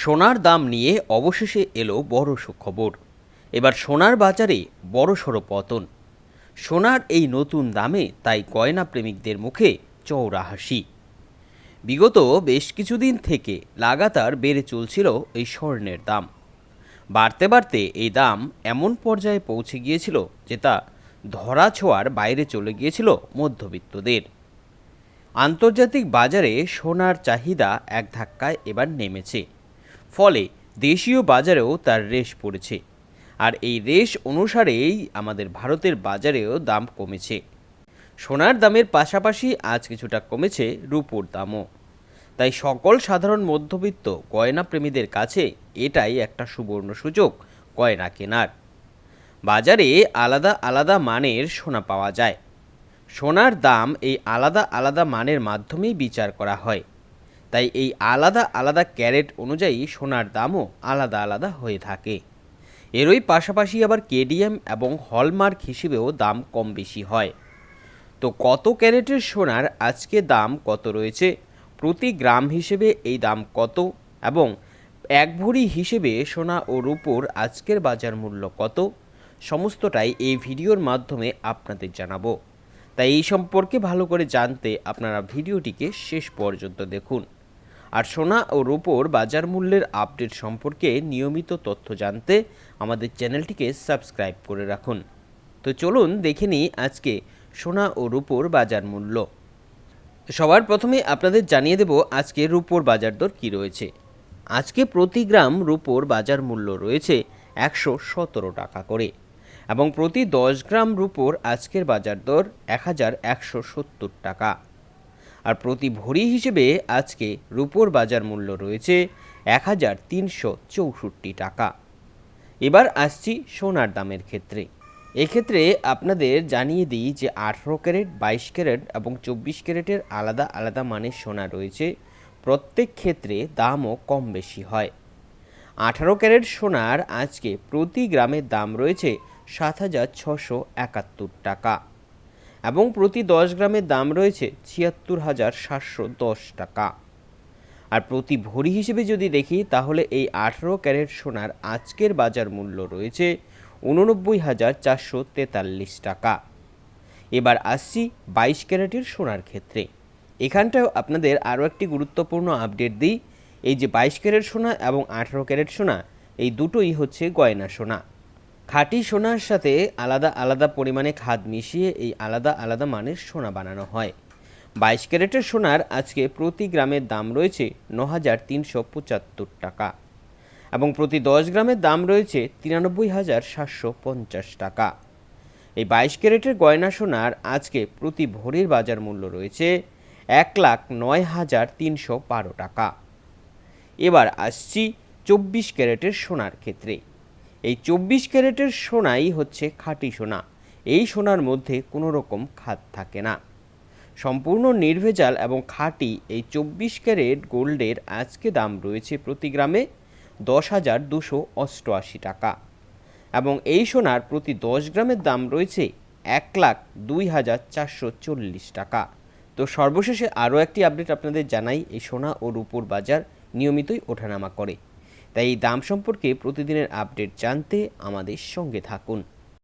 সোনার দাম নিয়ে অবশেষে এলো বড় সুখবর। এবার সোনার বাজারে বড় সড়ো পতন। সোনার এই নতুন দামে তাই গয়না প্রেমিকদের মুখে চৌড়া হাসি। বিগত বেশ কিছুদিন থেকে লাগাতার বেড়ে চলছিল এই স্বর্ণের দাম। বাড়তে বাড়তে এই দাম এমন পর্যায়ে পৌঁছে গিয়েছিল যে তা ধরা ছোঁয়ার বাইরে চলে গিয়েছিল মধ্যবিত্তদের। আন্তর্জাতিক বাজারে সোনার চাহিদা এক ধাক্কায় এবার নেমেছে। ফলে দেশীয় বাজারেও তার রেশ পড়েছে। আর এই রেশ অনুসারেই আমাদের ভারতের বাজারেও দাম কমেছে। সোনার দামের পাশাপাশি আজ কিছুটা কমেছে রূপোর দামও। তাই সকল সাধারণ মধ্যবিত্ত গয়না প্রেমীদের কাছে এটাই একটা সুবর্ণ সুযোগ গয়না কেনার। বাজারে আলাদা আলাদা মানের সোনা পাওয়া যায়। সোনার দাম এই আলাদা আলাদা মানের মাধ্যমেই বিচার করা হয়। তাই এই আলাদা আলাদা ক্যারেট অনুযায়ী সোনার দামও আলাদা আলাদা হয়ে থাকে। এরই পাশাপাশি আবার কেডিএম এবং হলমার্ক হিসেবেও দাম কম বেশি হয়। তো কত ক্যারেটের সোনার আজকে দাম কত রয়েছে? প্রতি গ্রাম হিসেবে এই দাম কত? এবং এক ভরি হিসেবে সোনা ও রূপোর আজকের বাজার মূল্য কত? সমস্তটাই এই ভিডিওর মাধ্যমে আপনাদের জানাব। তাই এই সম্পর্কে ভালো করে জানতে আপনারা ভিডিওটিকে শেষ পর্যন্ত দেখুন। আর সোনা ও রূপোর বাজার মূল্যের আপডেট সম্পর্কে নিয়মিত তথ্য জানতে আমাদের চ্যানেলটিকে সাবস্ক্রাইব করে রাখুন। তো চলুন দেখে নিই আজকে সোনা ও রূপোর বাজার মূল্য। সবার প্রথমে আপনাদের জানিয়ে দেব আজকে রূপোর বাজার দর কী রয়েছে। আজকে প্রতি গ্রাম রূপোর বাজার মূল্য রয়েছে একশো সতেরো টাকা করে এবং প্রতি দশ গ্রাম রূপোর আজকের বাজার দর এক হাজার একশো সত্তর টাকা। আর প্রতি ভরি হিসেবে আজকে রূপোর বাজার মূল্য রয়েছে এক হাজার তিনশো চৌষট্টি টাকা। এবার আসছি সোনার দামের ক্ষেত্রে। এক্ষেত্রে আপনাদের জানিয়ে দিই যে আঠেরো ক্যারেট, বাইশ ক্যারেট এবং চব্বিশ ক্যারেটের আলাদা আলাদা মানের সোনা রয়েছে। প্রত্যেক ক্ষেত্রে দামও কম বেশি হয়। আঠারো ক্যারেট সোনার আজকে প্রতি গ্রামের দাম রয়েছে সাত হাজার ছশো একাত্তর টাকা। এবং প্রতি দশ গ্রামের দাম রয়েছে ছিয়াত্তর হাজার সাতশো দশ টাকা। আর প্রতি ভরি হিসেবে যদি দেখি, তাহলে এই আঠেরো ক্যারেট সোনার আজকের বাজার মূল্য রয়েছে উননব্বই হাজার চারশো তেতাল্লিশ টাকা। এবার আসছি বাইশ ক্যারেটের সোনার ক্ষেত্রে। এখানটাও আপনাদের আরও একটি গুরুত্বপূর্ণ আপডেট দিই। এই যে বাইশ ক্যারেট সোনা এবং আঠেরো ক্যারেট সোনা, এই দুটোই হচ্ছে গয়না সোনা। খাঁটি সোনার সাথে আলাদা আলাদা পরিমাণে খাদ মিশিয়ে এই আলাদা আলাদা মানের সোনা বানানো হয়। বাইশ ক্যারেটের সোনার আজকে প্রতি গ্রামের দাম রয়েছে ন হাজার তিনশো পঁচাত্তর টাকা এবং প্রতি দশ গ্রামের দাম রয়েছে তিরানব্বই হাজার সাতশো পঞ্চাশ টাকা। এই বাইশ ক্যারেটের গয়না সোনার আজকে প্রতি ভরির বাজার মূল্য রয়েছে এক লাখ নয় হাজার তিনশো বারো টাকা। এবার আসছি চব্বিশ ক্যারেটের সোনার ক্ষেত্রে। এই চব্বিশ ক্যারেটের সোনাই হচ্ছে খাঁটি সোনা। এই সোনার মধ্যে কোনো রকম খাদ থাকে না। সম্পূর্ণ নির্ভেজাল এবং খাঁটি এই চব্বিশ ক্যারেট গোল্ডের আজকে দাম রয়েছে প্রতি গ্রামে দশ হাজার দুশো অষ্টআশি টাকা। এবং এই সোনার প্রতি দশ গ্রামের দাম রয়েছে এক লাখ দুই হাজার চারশো চল্লিশ টাকা। তো সর্বশেষে আরও একটি আপডেট আপনাদের জানাই এই সোনা ও রূপোর বাজার নিয়মিতই ওঠানামা করে। তাই এই দাম সম্পর্কে প্রতিদিনের আপডেট জানতে আমাদের সঙ্গে থাকুন।